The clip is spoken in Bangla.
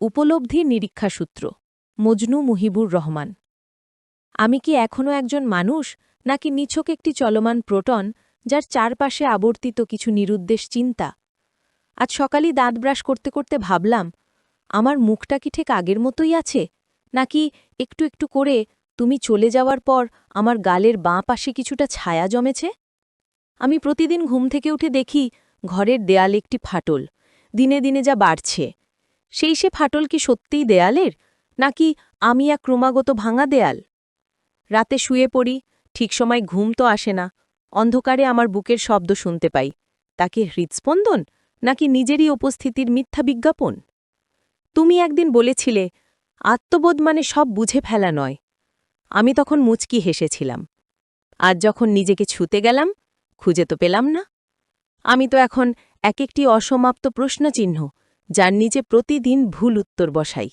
উপলব্ধির নিরীক্ষাসূত্র মজনু মুহিবুর রহমান। আমি কি এখনও একজন মানুষ, নাকি নিছক একটি চলমান প্রোটন, যার চারপাশে আবর্তিত কিছু নিরুদ্দেশ চিন্তা? আজ সকালেই দাঁত ব্রাশ করতে করতে ভাবলাম, আমার মুখটা কি ঠিক আগের মতোই আছে? নাকি একটু একটু করে তুমি চলে যাওয়ার পর আমার গালের বাঁ পাশে কিছুটা ছায়া জমেছে? আমি প্রতিদিন ঘুম থেকে উঠে দেখি, ঘরের দেয়াল একটি ফাটল। দিনে দিনে যা বাড়ছে। সেই সে ফাটল কি সত্যিই দেয়ালের, নাকি আমি এক ক্রমাগত ভাঙা দেয়াল? রাতে শুয়ে পড়ি, ঠিক সময় ঘুম তো আসে না, অন্ধকারে আমার বুকের শব্দ শুনতে পাই। তাকে হৃৎস্পন্দন, নাকি নিজেরই উপস্থিতির মিথ্যা বিজ্ঞাপন? তুমি একদিন বলেছিলে, আত্মবোধ মানে সব বুঝে ফেলা নয়। আমি তখন মুচকি হেসেছিলাম। আজ যখন নিজেকে ছুতে গেলাম, খুঁজে তো পেলাম না। আমি তো এখন এক একটি অসমাপ্ত প্রশ্নচিহ্ন যার নিচে প্রতিদিন ভুল উত্তর বসাই।